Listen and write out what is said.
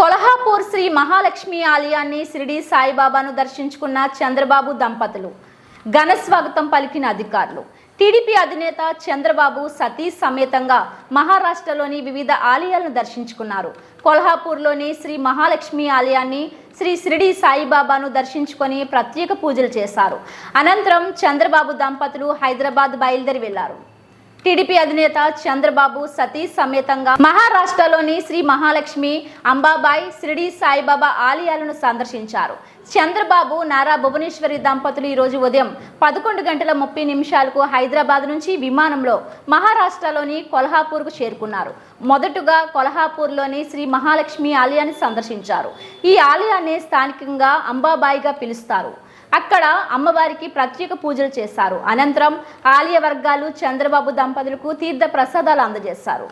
కొల్హాపూర్ శ్రీ మహాలక్ష్మి ఆలయాన్ని షిరిడి సాయిబాబాను దర్శించుకున్న చంద్రబాబు దంపతులు. ఘన స్వాగతం పలికిన అధికారులు. టీడీపీ అధినేత చంద్రబాబు సతీష్ సమేతంగా మహారాష్ట్రలోని వివిధ ఆలయాలను దర్శించుకున్నారు. కొల్హాపూర్లోని శ్రీ మహాలక్ష్మి ఆలయాన్ని శ్రీ షిరిడి సాయిబాబాను దర్శించుకొని ప్రత్యేక పూజలు చేశారు. అనంతరం చంద్రబాబు దంపతులు హైదరాబాద్ బయలుదేరి వెళ్ళారు. టీడీపీ అధినేత చంద్రబాబు సతీష్ సమేతంగా మహారాష్ట్రలోని శ్రీ మహాలక్ష్మి అంబాబాయ్ షిరిడి సాయిబాబా ఆలయాలను సందర్శించారు. చంద్రబాబు నారా భువనేశ్వరి దంపతులు ఈరోజు ఉదయం పదకొండు గంటల ముప్పై నిమిషాలకు హైదరాబాద్ నుంచి విమానంలో మహారాష్ట్రలోని కొల్హాపూర్కు చేరుకున్నారు. మొదటగా కొల్హాపూర్లోని శ్రీ మహాలక్ష్మి ఆలయాన్ని సందర్శించారు. ఈ ఆలయాన్ని స్థానికంగా అంబాబాయిగా పిలుస్తారు. అక్కడ అమ్మవారికి ప్రత్యేక పూజలు చేశారు అనంతరం ఆలయ వర్గాలు చంద్రబాబు దంపతులకు తీర్థ ప్రసాదాలు అందజేశారు